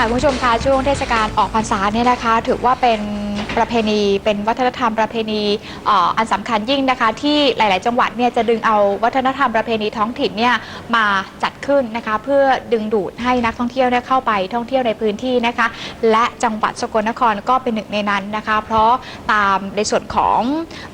ค่ะคุณผู้ชมคะช่วงเทศกาลออกพรรษาเนี่ยนะคะ ถือว่าเป็นประเพณีเป็นวัฒนธรรมประเพณีอันสำคัญยิ่งนะคะ ที่หลาย ๆ จังหวัดเนี่ยจะดึงเอาวัฒนธรรมประเพณีท้องถิ่นเนี่ยมาจัด ขึ้นนะคะ เพื่อดึงดูดให้นักท่องเที่ยวเนี่ยเข้าไปท่องเที่ยวในพื้นที่นะคะ และจังหวัดสกลนครก็เป็นหนึ่งในนั้นนะคะ เพราะตามในส่วนของ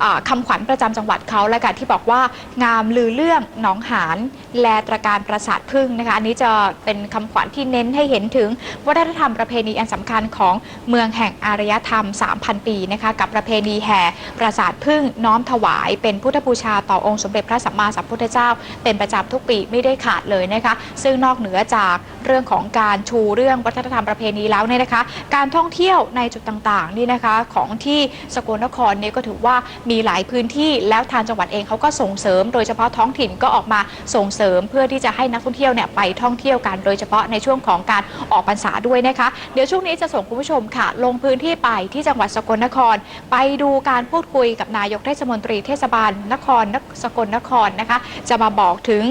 ออคำขวัญประจำจังหวัดเขาและกันที่บอกว่างามลือเรื่องหนองหานแลตระการประสาทพึ่งนะคะอันนี้จะเป็นคำขวัญที่เน้นให้เห็นถึงวัฒนธรรมประเพณีอันสำคัญของเมืองแห่งอารยธรรม 3,000 ปีนะคะกับประเพณีแห่ปราสาทพึ่งน้อมถวาย เป็นพุทธบูชาต่อองค์สมเด็จพระสัมมาสัมพุทธเจ้า เป็นประจำทุกปีไม่ได้ขาดเลยนะคะซึ่งนอกเหนือจากเรื่องของการชูเรื่องวัฒนธรรมประเพณีแล้วเนี่ยนะคะ การท่องเที่ยวในจุดต่างๆนี่นะคะของที่สกลนครเนี่ยก็ถือว่ามีหลายพื้นที่แล้วทางจังหวัดเองเขาก็ส่งเสริม โดยเฉพาะท้องถิ่นก็ออกมาส่งเสริมเพื่อที่จะให้นักท่องเที่ยวเนี่ยไปท่องเที่ยวกันโดยเฉพาะในช่วงของการออกพรรษาด้วยนะคะ เดี๋ยวช่วงนี้จะส่งคุณผู้ชมค่ะ ลงพื้นที่ไปที่จังหวัดสกลนคร ไปดูการพูดคุยกับนายกเทศมนตรีเทศบาลนครสกลนครนะคะ จะมาบอกถึง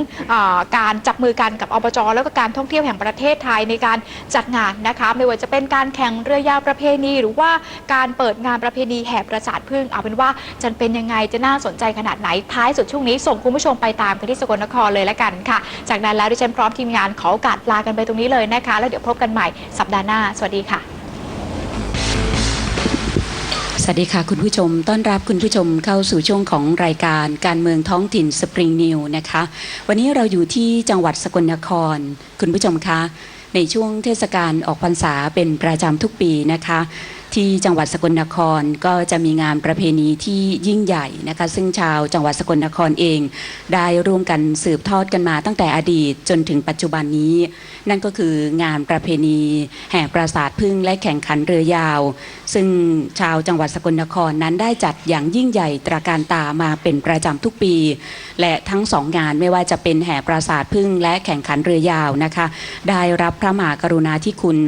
การจับมือกันกับอบจแล้วก็การท่องเที่ยวแห่งประเทศไทยในการจัดงานนะคะ ไม่ว่าจะเป็นการแข่งเรือยาวประเพณี หรือว่าการเปิดงานประเพณีแห่ประสาทพึ่งเอาเป็นว่าจะเป็นยังไงจะน่าสนใจขนาดไหนท้ายสุดช่วงนี้ส่งคุณผู้ชมไปตามกันที่สกลนครเลยละกันค่ะ จากนั้นแล้วดิฉันพร้อมทีมงานขอโอกาสลากันไปตรงนี้เลยนะคะ แล้วเดี๋ยวพบกันใหม่สัปดาห์หน้า สวัสดีค่ะ สวัสดีค่ะคุณผู้ชม ต้อนรับคุณผู้ชมเข้าสู่ช่วงของรายการการเมืองท้องถิ่นสปริงนิวนะคะ วันนี้เราอยู่ที่จังหวัดสกลนคร คุณผู้ชมคะ ในช่วงเทศกาลออกพรรษาเป็นประจำทุกปีนะคะ ที่จังหวัดสกลนครก็จะมีงานประเพณีที่ยิ่งใหญ่นะคะซึ่งชาวจังหวัดสกลนครเอง ได้ร่วมกันสืบทอดกันมาตั้งแต่อดีตจนถึงปัจจุบันนี้ นั่นก็คืองานประเพณีแห่ปราสาทพึ่งและแข่งขันเรือยาว ซึ่งชาวจังหวัดสกลนครนั้นได้จัดอย่างยิ่งใหญ่ตระการตามาเป็นประจำทุกปี และทั้งสองงานไม่ว่าจะเป็นแห่ปราสาทพึ่งและแข่งขันเรือยาวนะคะ ได้รับพระมหากรุณาธิคุณ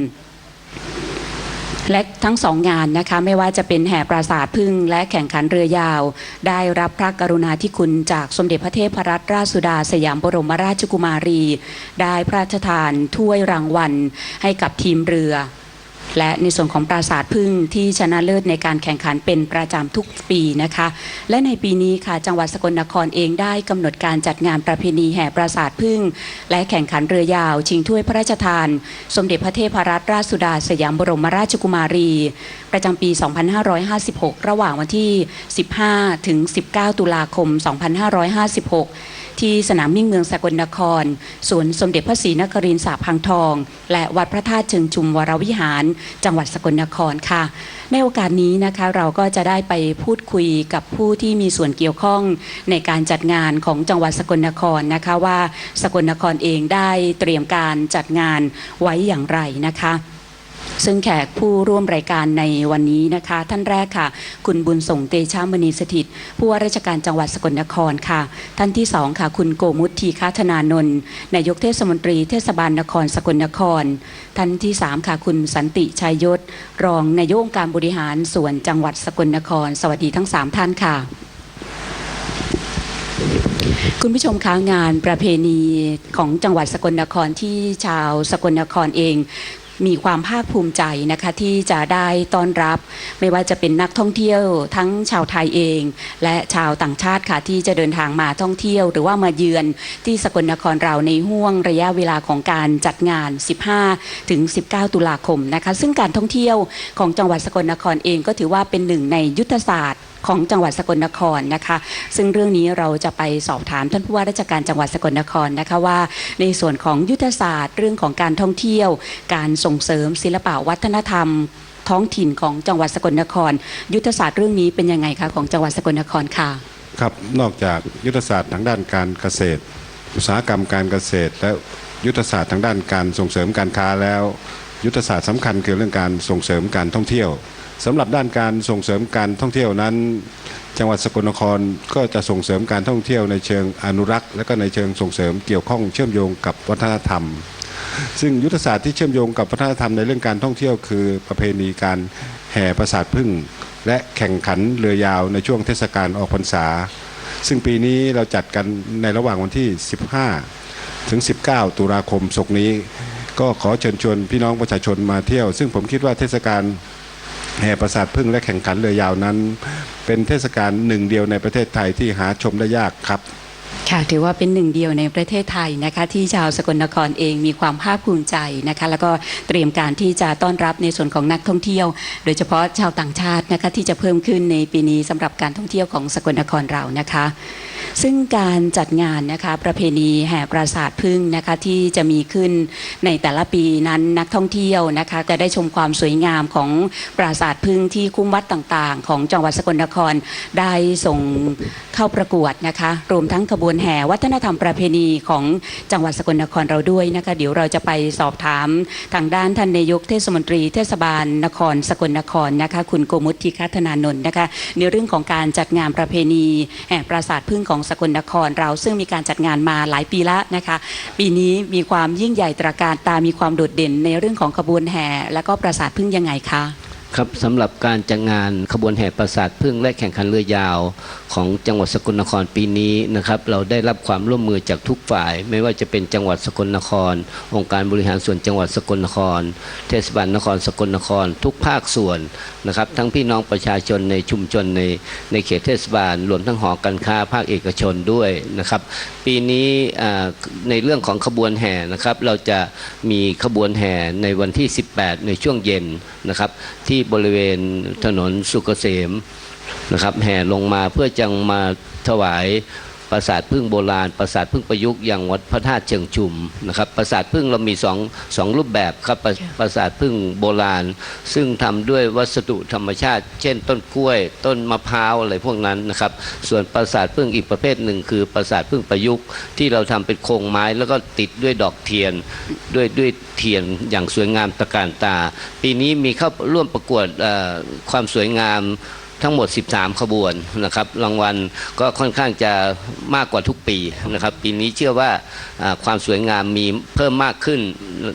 และทั้งสองงานนะคะไม่ว่าจะเป็นแห่ปราสาทพึ่ง และแข่งขันเรือยาว ได้รับพระกรุณาธิคุณจากสมเด็จพระเทพรัตนราชสุดา สยามบรมราชกุมารี ได้พระราชทานถ้วยรางวัลให้กับทีมเรือ และในส่วนของปราสาทพึ่งที่ชนะเลิศในการแข่งขันเป็นประจำทุกปีนะคะ และในปีนี้ค่ะจังหวัดสกลนครเองได้กำหนดการจัดงานประเพณีแห่ปราสาทพึ่ง และแข่งขันเรือยาว ชิงถ้วยพระราชทาน สมเด็จพระเทพรัตนราชสุดาสยามบรมราชกุมารี ประจำปี 2556 ระหว่างวันที่ 15 ถึง 19 ตุลาคม 2556 ที่สนามมิ่งเมืองสกลนครสวนสมเด็จพระศรีนครินทร์สาพังทอง และวัดพระธาตุเชิงชุมวรวิหาร จังหวัดสกลนครค่ะ ในโอกาสนี้นะคะเราก็จะได้ไปพูดคุยกับผู้ที่มีส่วนเกี่ยวข้องในการจัดงานของจังหวัดสกลนครนะคะว่าสกลนครเองได้เตรียมการจัดงานไว้อย่างไรนะคะ ซึ่งแขกผู้ร่วมรายการในวันนี้นะคะ ท่านแรกค่ะ คุณบุญส่งเตชะมณีสถิตผู้ว่าราชการจังหวัดสกลนครค่ะ ท่านที่สองค่ะ คุณโกมุตทีคาธนานนท์นายกเทศมนตรีเทศบาลนครสกลนคร ท่านที่สามค่ะ คุณสันติชัยยศ รองนายกองค์การบริหารส่วนจังหวัดสกลนคร สวัสดีทั้งสามท่านค่ะคุณผู้ชมคะงานประเพณีของจังหวัดสกลนครที่ชาวสกลนครเอง มีความภาคภูมิใจนะคะที่จะได้ต้อนรับ ไม่ว่าจะเป็นนักท่องเที่ยวทั้งชาวไทยเอง และชาวต่างชาติค่ะที่จะเดินทางมาท่องเที่ยว หรือว่ามาเยือนที่สกลนครเราในห่วงระยะเวลาของการจัดงาน 15 ถึง 19 ตุลาคมนะคะซึ่งการท่องเที่ยวของจังหวัดสกลนครเองก็ถือว่าเป็นหนึ่งในยุทธศาสตร์ ของจังหวัดสกลนครนะคะ ซึ่งเรื่องนี้เราจะไปสอบถามท่านผู้ว่าราชการจังหวัดสกลนครนะคะว่า ในส่วนของยุทธศาสตร์เรื่องของการท่องเที่ยว การส่งเสริมศิลปะวัฒนธรรม ท้องถิ่นของจังหวัดสกลนคร ยุทธศาสตร์เรื่องนี้เป็นยังไงคะของจังหวัดสกลนครค่ะครับนอกจากยุทธศาสตร์ทางด้านการเกษตร อุตสาหกรรมการเกษตร และยุทธศาสตร์ทางด้านการส่งเสริมการค้าแล้ว ยุทธศาสตร์สำคัญคือเรื่องการส่งเสริมการท่องเที่ยว สำหรับด้านการส่งเสริมการท่องเที่ยวนั้น จังหวัดสกลนครก็จะส่งเสริมการท่องเที่ยวในเชิงอนุรักษ์ และก็ในเชิงส่งเสริมเกี่ยวข้องเชื่อมโยงกับวัฒนธรรม ซึ่งยุทธศาสตร์ที่เชื่อมโยงกับวัฒนธรรมในเรื่องการท่องเที่ยวคือประเพณีการแห่ประสาทพึ่ง และแข่งขันเรือยาวในช่วงเทศกาลออกพรรษา ซึ่งปีนี้เราจัดกันในระหว่างวันที่ 15 ถึง 19 ตุลาคมศกนี้ ก็ขอเชิญชวนพี่น้องประชาชนมาเที่ยว ซึ่งผมคิดว่าเทศกาล แห่ประสาทพึ่งและแข่งขันเรือยาวนั้น เป็นเทศกาลหนึ่งเดียวในประเทศไทยที่หาชมได้ยากครับค่ะถือว่าเป็นหนึ่งเดียวในประเทศไทยนะคะที่ชาวสกลนครเองมีความภาคภูมิใจนะคะแล้วก็เตรียมการที่จะต้อนรับในส่วนของนักท่องเที่ยว โดยเฉพาะชาวต่างชาตินะคะที่จะเพิ่มขึ้นในปีนี้สำหรับการท่องเที่ยวของสกลนครเรานะคะ ซึ่งการจัดงานนะคะประเพณีแห่ปราสาทพึ่งนะคะที่จะมีขึ้นในแต่ละปีนั้นนักท่องเที่ยวนะคะจะได้ชมความสวยงามของปราสาทพึ่งที่คุ้มวัดต่างๆ ของจังหวัดสกลนครได้ส่งเข้าประกวดนะคะรวมทั้งขบวนแห่วัฒนธรรมประเพณีของจังหวัดสกลนครเราด้วยนะคะเดี๋ยวเราจะไปสอบถามทางด้านท่านนายกเทศมนตรีเทศบาลนครสกลนครนะคะคุณโกมุตทิคัฒนานนท์นะคะในเรื่องของการจัดงานประเพณีแห่ปราสาทพึ่งของสกลนครเราซึ่งมีการจัดงานมาหลายปีแล้วนะคะปีนี้มีความยิ่งใหญ่ตระการตามีความโดดเด่นในเรื่องของขบวนแห่และก็ปราสาทพึ่งยังไงคะ ครับสำหรับการจัดงานขบวนแห่ปราสาทพึ่งและแข่งขันเรือยาว ของจังหวัดสกลนครปีนี้นะครับ เราได้รับความร่วมมือจากทุกฝ่าย ไม่ว่าจะเป็นจังหวัดสกลนคร องค์การบริหารส่วนจังหวัดสกลนคร เทศบาลนครสกลนคร ทุกภาคส่วนนะครับ ทั้งพี่น้องประชาชนในชุมชนในในเขตเทศบาลรวมทั้งหอการค้าภาคเอกชนด้วยนะครับ ปีนี้ในเรื่องของขบวนแห่นะครับ เราจะมีขบวนแห่ในวันที่ 18 ในช่วงเย็นนะครับที่บริเวณถนนสุกเกษมนะครับ แห่ลงมาเพื่อจังมาถวาย ปราสาทพึ่งโบราณ ปราสาทพึ่งประยุกต์อย่างวัดพระธาตุเชิงชุมนะครับปราสาทพึ่งเรามีสองสองรูปแบบครับปราปราสาทพึ่งโบราณ ซึ่งทำด้วยวัสดุธรรมชาติ เช่น ต้นกล้วย ต้นมะพร้าวอะไรพวกนั้นนะครับ ส่วนปราสาทพึ่งอีกประเภทหนึ่ง คือปราสาทพึ่งประยุกต์ที่เราทำเป็นโครงไม้ แล้วก็ติดด้วยดอกเทียนด้วยด้วยเทียนอย่างสวยงามตระการตา ปีนี้มีเข้าร่วมประกวดเอ่อความสวยงาม ทั้งหมด 13 ขบวนนะครับรางวัลก็ค่อนข้างจะมากกว่าทุกปีนะครับ ปีนี้เชื่อว่าความสวยงามมีเพิ่มมากขึ้น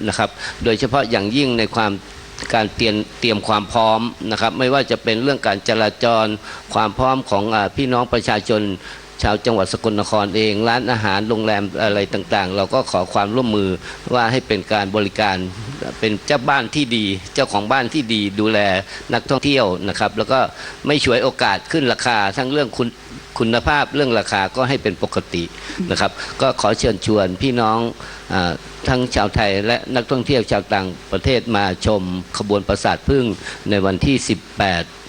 นะครับ โดยเฉพาะอย่างยิ่งในความการเตรียมเตรียมความพร้อมนะครับ ไม่ว่าจะเป็นเรื่องการจราจร ความพร้อมของอพี่น้องประชาชน ชาวจังหวัดสกลนครเอง ร้านอาหารโรงแรมอะไรต่างๆ เราก็ขอความร่วมมือว่าให้เป็นการบริการเป็นเจ้าบ้านที่ดี เจ้าของบ้านที่ดีดูแลนักท่องเที่ยวนะครับ แล้วก็ไม่ฉวยโอกาสขึ้นราคาทั้งเรื่องคุณคุณภาพเรื่องราคาก็ให้เป็นปกตินะครับ ก็ขอเชิญชวนพี่น้องอทั้งชาวไทยและนักท่องเที่ยวชาวต่างประเทศมาชมขบวนปราสาทพึ่งในวันที่ 18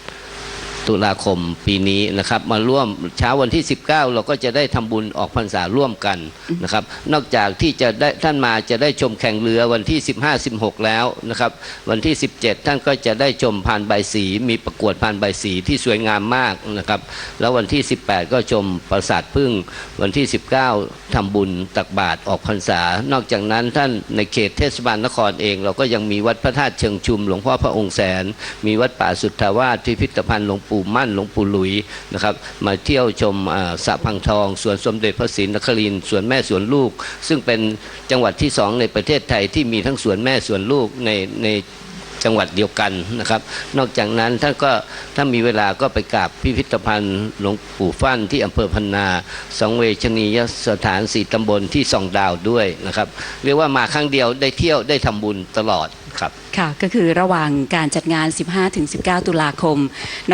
ตุลาคมปีนี้นะครับมาร่วมเช้าวันที่ 19 เราก็จะได้ทำบุญออกพรรษาร่วมกันนะครับนอกจากที่จะได้ท่านมาจะได้ชมแข่งเรือวันที่ 15 16 แล้วนะครับวันที่ 17 ท่านก็จะได้ชมพานใบายสี มีประกวดพานใบายสีที่สวยงามมากนะครับแล้ววันที่ 18 ก็ชมปราสาทพึ่ง วันที่ 19ทำบุญตักบาตรออกพรรษา นอกจากนั้นท่านในเขตเทศบาลนครเอง เราก็ยังมีวัดพระธาตุเชิงชุมหลวงพ่อพระองค์แสน มีวัดป่าสุทธาวาสพิพิธภัณฑ์หลวงปู่มั่นหลวงปู่หลุยนะครับมาเที่ยวชมสระพังทอง สวนสมเด็จพระศรีนครินสวนแม่สวนลูก ซึ่งเป็นจังหวัดที่สองในประเทศไทยที่มีทั้งสวนแม่สวนลูกในในจังหวัดเดียวกันนะครับ นอกจากนั้นท่านก็ถ้ามีเวลาก็ไปกราบพิพิธภัณฑ์หลวงปู่ฟั่นที่อำเภอพันนา สังเวชนียสถานสี่ตำบลที่สองดาวด้วยนะครับ เรียกว่ามาครั้งเดียวได้เที่ยวได้ทำบุญตลอดครับ ค่ะ ก็คือระหว่างการจัดงาน 15-19 ตุลาคม